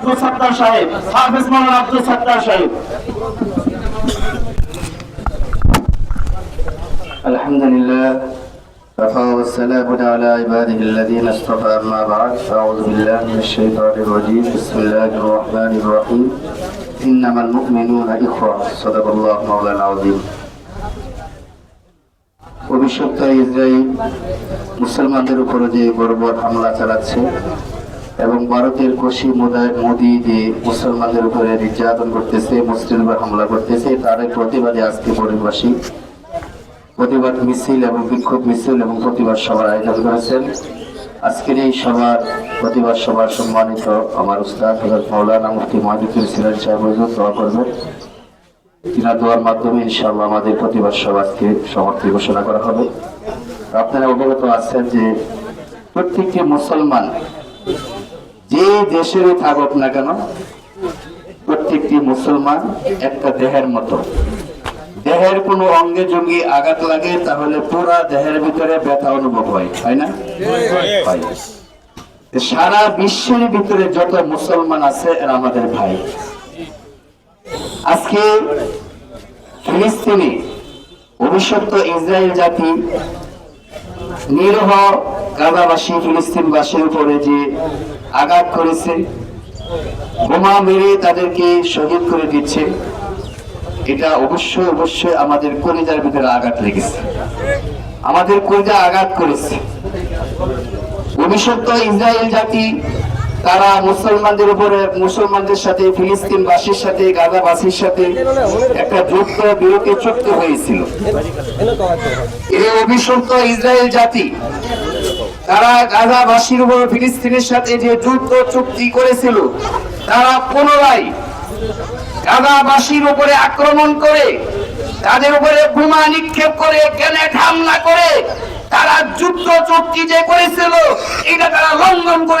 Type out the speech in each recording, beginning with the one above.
আব্দুল সত্তার সাহেব হাফেজ মাওলানা আব্দুল সত্তার সাহেব الحمد لله وفا والسلام على عباده الذين اصطفى أما بعد أعوذ بالله من الشيطان الرجيم بسم الله الرحمن الرحيم إنما المؤمنون إخوة صدق الله مولانا العظيم অভিশপ্ত ইসরায়েল মুসলমানদের উপরে যে বর্বর হামলা চালাচ্ছে এবং ভারতের খুশি মোদি যে মুসলমানদের উপরে নির্যাতন করতেছে মুসলিমরা হামলা করতেছে, তার প্রতিবাদে আজকে পরিবাসী প্রতিবাদ মিছিল এবং বিক্ষোভ মিছিল এবং প্রতিবাদ সভার আয়োজন করেছেন। আজকের এই সভার প্রতিবাদ সভার সম্মানিত আমার উস্তাদ মৌলানা মুফতি মহাদিকুল সিরাজ সাহেব দোয়া করবেন। তিনার দোয়ার মাধ্যমে ইনশাআল্লাহ আমাদের প্রতিবাদ সভা আজকে সমাপ্তি ঘোষণা করা হবে। আপনারা অবগত আছেন যে প্রত্যেকটি মুসলমান যে দেশেরই থাকুক না কেন, প্রত্যেকটি মুসলমান একটা দেহের মতো। দেহের কোনো অঙ্গে জঙ্গি আঘাত লাগে, তাহলে পুরা দেহের ভিতরে ব্যথা অনুভব হয় তাই না? সারা বিশ্বের ভিতরে যত মুসলমান আছে, এরা আমাদের ভাই। আজকে ফিলিস্তিনে অভিশপ্ত ইসরায়েল জাতি নিরহ গাজাবাসী ফিলিস্তিনবাসীর উপরে যে আঘাত করেছে, বোমা মেরে তাদেরকে শহীদ করে দিচ্ছে, এটা অবশ্যই অবশ্যই আমাদের কলিজার ভিতরে আঘাত লেগেছে। আমাদের কলিজা আঘাত করেছে। ভবিষ্যৎ ইসরায়েল জাতি তারা মুসলমানদের উপরে, মুসলমানদের সাথে ফিলিস্তিনবাসীর সাথে গাজাবাসীর সাথে একটা যুদ্ধ বিরতি চুক্তি হয়েছিল। এই অভিশপ্ত ইসরায়েল জাতি, তারা গাজাবাসীর উপর, ফিলিস্তিনের সাথে যে যুদ্ধ চুক্তি করেছিল, তারা পুনরায় গাজাবাসীর উপরে আক্রমণ করে, তাদের উপরে বোমা নিক্ষেপ করে, গ্রেনেড হামলা করে, তারা যুদ্ধ চুক্তি যে করেছিল, এটা তারা লঙ্ঘন করেছে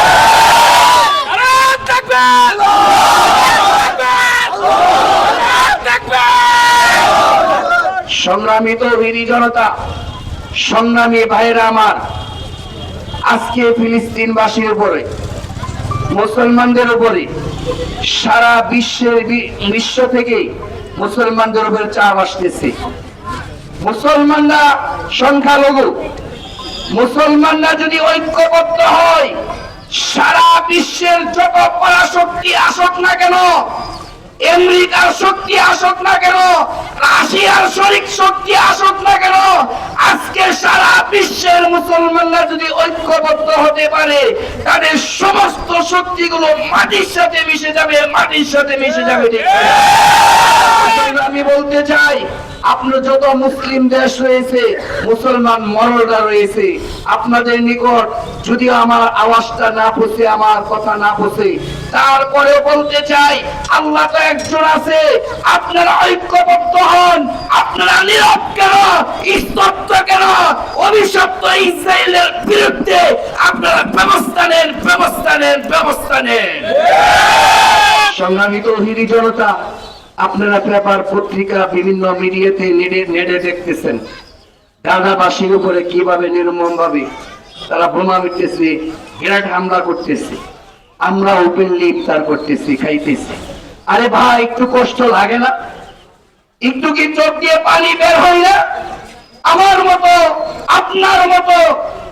সংগ্রামী তৌহিদি জনতা, সংগ্রামী ভাইরা আমার, আজকে ফিলিস্তিনবাসীর উপরে, মুসলমানদের উপরে, সারা বিশ্বের বিশ্ব থেকে মুসলমানদের উপরে চাপ আসতেছে। মুসলমানরা সংখ্যালঘু, মুসলমানরা যদি ঐক্যবদ্ধ হয়, সারা বিশ্বের যত পরাশক্তি আসুক না কেন, আমেরিকার শক্তি আসুক না রাশিয়ার শরিক শক্তি আসুক না কেন, আজকে সারা বিশ্বের মুসলমানরা যদি ঐক্যবদ্ধ হতে পারে, তাদের সমস্ত শক্তিগুলো মাটির সাথে মিশে যাবে, মাটির সাথে মিশে যাবে। আমি বলতে চাই, আপনার যত মুসলিম দেশ রয়েছে, মুসলমান মরলরা রয়েছে, আপনাদের নিকট যদি আমার আওয়াজটা না পৌঁছে, আমার কথা না পৌঁছে তারপরে বলতে চাই, আল্লাহ তো একজন আছে। আপনারা ঐক্যবদ্ধ হন। আপনারা নীরব কেন? স্তব্ধ কেন? অভিশপ্ত ইসরায়েলের বিরুদ্ধে আপনারা ব্যবস্থা নেন ব্যবস্থা নেন ব্যবস্থা নেন। সংগ্রামিত হিরি জনতা, আপনারা পেপার, পত্রিকা, বিভিন্ন মিডিয়াতে নেড়ে নেড়ে দেখতেছেন। গাজাবাসীর উপরে কীভাবে নির্মম ভাবে তারা বোমা মিটতেছে বিরাট হামলা করতেছে। আমরা ওপেনলি ইফতার করতেছি খাইতেছি। আরে ভাই একটু কষ্ট লাগে না? একটু কি চোখ দিয়ে পানি বের হয় না? আমার মতো আপনার মতো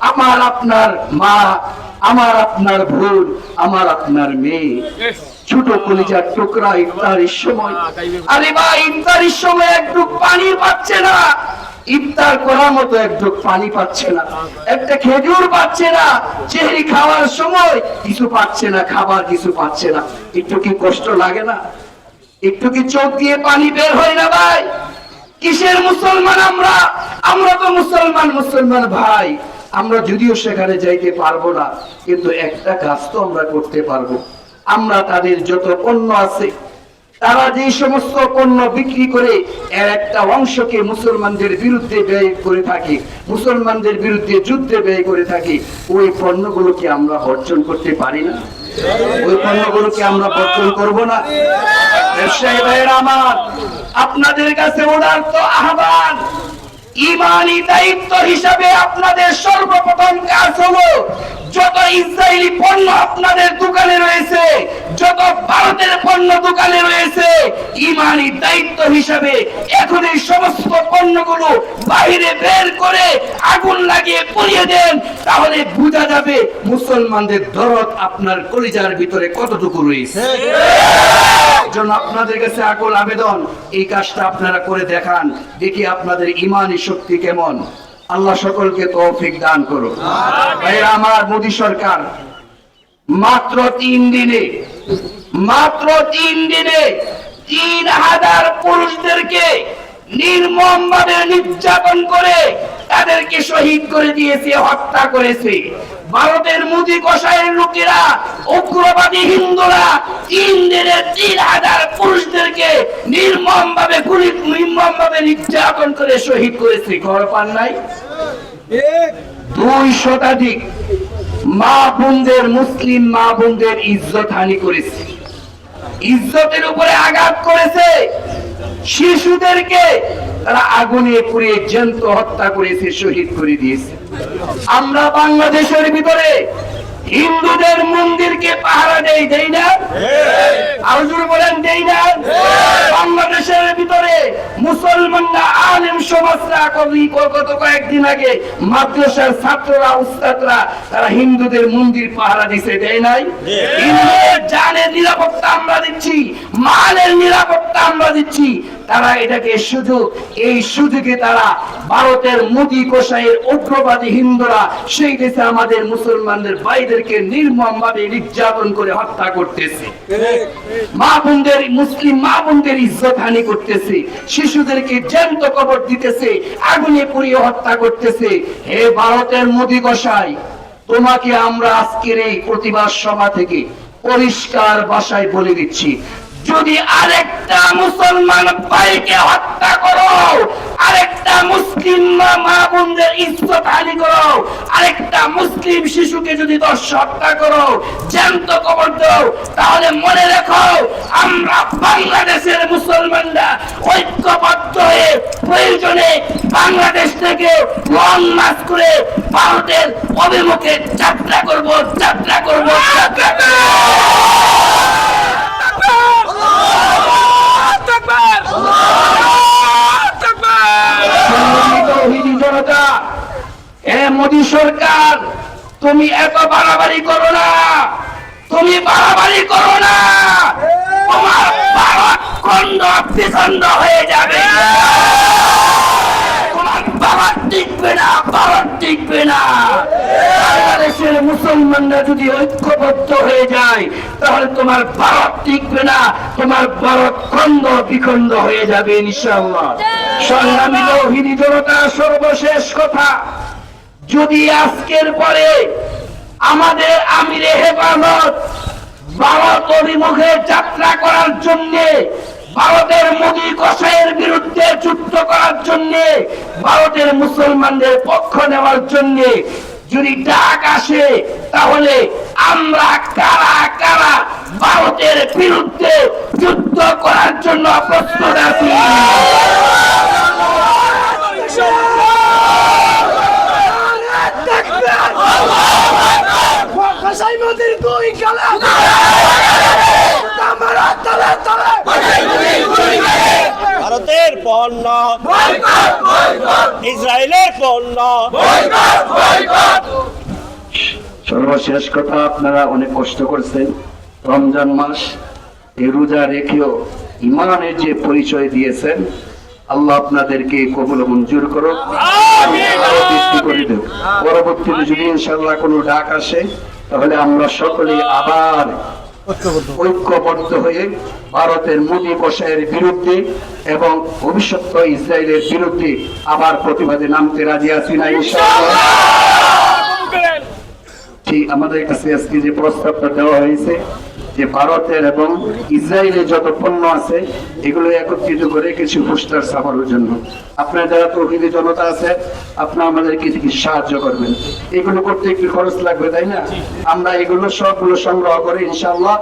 আমার আপনার মা আমার আপনার ভুল আমার আপনার মেয়ে ছোট কলিজার টুকরা ইফতারির সময়। আরে ভাই ইফতারির সময় একটু পাচ্ছে না। ইফতার করার মতো একটু পানি পাচ্ছে না। একটা খেজুর পাচ্ছে না। চেহারি খাওয়ার সময় কিছু পাচ্ছে না, খাবার কিছু পাচ্ছে না। একটু কি কষ্ট লাগে না? একটু কি চোখ দিয়ে পানি বের হয় না ভাই? কিসের মুসলমান আমরা? আমরা তো মুসলমান মুসলমান ভাই। আমরা যদিও সেখানে যাইতে পারব না, কিন্তু একটা কাজ তো আমরা করতে পারব। আমরা তাদের যত পণ্য আছে তারা যে সমস্ত পণ্য বিক্রি করে, এর একটা অংশকে মুসলমানদের বিরুদ্ধে ব্যয় করে থাকে। মুসলমানদের বিরুদ্ধে যুদ্ধে ব্যয় করে থাকে। ওই পণ্যগুলোকে আমরা বর্জন করতে পারি না। ওই পণ্যগুলোকে আমরা বর্জন করব না। ব্যবসায়ী ভাইয়েরা আমার, আপনাদের কাছে উদার্ত আহ্বান ইমানি দায়িত্ব হিসাবে আপনাদের সর্বপ্রথম কাজ হলো যত ইসরায়েলি পণ্য আপনাদের দোকানে রয়েছে যত ভারতের পণ্য দোকানে রয়েছে ইমানি দায়িত্ব হিসাবে এখন এই সমস্ত পণ্যগুলো বাইরে বের করে আগুন লাগিয়ে পুড়িয়ে দেন তাহলে বোঝা যাবে মুসলমানদের দরদ আপনার কলিজার ভিতরে কতটুকু রয়েছে। জন্য আপনাদের কাছে আকুল আবেদন এই কাজটা আপনারা করে দেখান দেখি আপনাদের ইমানি শক্তি কেমন। আল্লাহ সকলকে তৌফিক দান করুন ভাইরা, আমার মোদী সরকার, মাত্র তিন দিনে, মাত্র তিন দিনে তিন হাজার পুরুষদেরকে নির্মম ভাবে নির্যাতন করে তাদেরকে শহীদ করে দিয়েছে হত্যা করেছে। ভারতের মুদি কষায়ের লোকেরা উগ্রবাদী হিন্দুরা তিন দিনে তিন হাজার পুরুষদেরকে নির্মম ভাবে গুলি নির্মম ভাবে নির্যাতন করে শহীদ করেছে। ঘর পান নাই? দুই শতাধিক মা বোনদের মুসলিম মা বোনদের ইজ্জত হানি করেছে। ইজ্জতের উপরে আঘাত করেছে। শিশুদেরকে তারা আগুনে পুড়িয়ে জ্যান্ত হত্যা করেছে শহীদ করে দিয়েছে। আমরা বাংলাদেশের ভিতরে হিন্দুদের মন্দিরকে পাহারা দেয় দেই না? আরও বলেন দেই না? ভিতরে মুসলমানরা আলেম সমাজরা কবি গত কয়েকদিন আগে মাদ্রাসার ছাত্ররা উস্তাদরা তারা হিন্দুদের মন্দির পাহারা দিছে দেয় নাই? হিন্দুদের জানের নিরাপত্তা আমরা দিচ্ছি মালের নিরাপত্তা আমরা দিচ্ছি। তারা এটাকে সুযোগ এই সুযোগে তারা ভারতের মোদী কোষাইয়ের উগ্রবাদী হিন্দুরা সেই দেশে আমাদের মুসলমানদের ভাইদেরকে নির্মম ভাবে নির্যাতন করে হত্যা করতেছে। মা বোনদের মুসলিম মা বোনদের ইজ্জত হানি করতেছে। শিশুদেরকে জ্যান্ত কবর দিতেছে, আগুনে পুড়িয়ে হত্যা করতেছে। হে ভারতের মোদী গোসাই, তোমাকে আমরা আজকের এই প্রতিবাদ সভা থেকে পরিষ্কার ভাষায় বলে দিচ্ছি, যদি আরেকটা মুসলমান ভাইকে হত্যা করো, আরেকটা মুসলিম মা বোনদের ইজ্জত হানি করো, আরেকটা মুসলিম শিশুকে যদি দশ হত্যা করো, জ্যান্ত কবর দাও তাহলে মনে রেখো, আমরা বাংলাদেশের মুসলমানরা ঐক্যবদ্ধ হয়ে প্রয়োজনে বাংলাদেশ থেকে লং মার্চ করে ভারতের অভিমুখে যাত্রা করব যাত্রা করব, যাত্রা জনতা, এ মোদী সরকার, তুমি এত বাড়াবাড়ি করো না। তুমি বাড়াবাড়ি করো না। তোমার ভারত খন্ড বিখণ্ড হয়ে যাবে। তোমার ভারত টিকবে না ভারত টিকবে না। বাংলাদেশের মুসলমানরা যদি ঐক্যবদ্ধ হয়ে যায়, তাহলে তোমার ভারত টিকবে না, তোমার ভারত খন্ড বিখণ্ড হয়ে যাবে ইনশাআল্লাহ। সংগ্রামী জনতা সর্বশেষ কথা, যদি আজকের পরে আমাদের আমিরে হেফাজত ভারত অভিমুখে যাত্রা করার জন্য, ভারতের মোদী কষায়ের বিরুদ্ধে যুদ্ধ করার জন্য, ভারতের মুসলমানদের পক্ষ নেওয়ার জন্য যদি ডাক আসে, তাহলে আমরা কারা কারা ভারতের বিরুদ্ধে যুদ্ধ করার জন্য প্রস্তুত আছি? কসাই মন্দির দুই গেলে আমার তলে তলে ভারতের পণ্য। ইসরায়েলের পণ্য। সর্বশেষ কথা আপনারা অনেক কষ্ট করছেন। রমজান মাস এই রোজা রেখেও ইমানের যে পরিচয় দিয়েছেন আল্লাহ আপনাদেরকে কবুল মঞ্জুর করো আরও বৃদ্ধি করে দেব পরবর্তীতে যদি ইনশাল্লাহ কোনো ডাক আসে তাহলে আমরা সকলে আবার ঐক্যবদ্ধ হয়ে ভারতের মোদী কষায়ের বিরুদ্ধে এবং ভবিষ্যৎ ইসরায়েলের বিরুদ্ধে আবার প্রতিবাদে নামতে রাজি আছি না আমাদের কাছে আজকে যে প্রস্তাবটা দেওয়া হয়েছে যে ভারতের এবং ইসরায়েলের যত পণ্য আছে, এগুলো একত্রিত করে কিছু পোস্টার ছাপানোর জন্য। আপনার যারা প্রকৃতি জনতা আছে, আপনার আমাদের কিছু কিছু সাহায্য করবেন? এগুলো করতে একটু খরচ লাগবে, তাই না? আমরা এগুলো সবগুলো সংগ্রহ করে ইনশাল্লাহ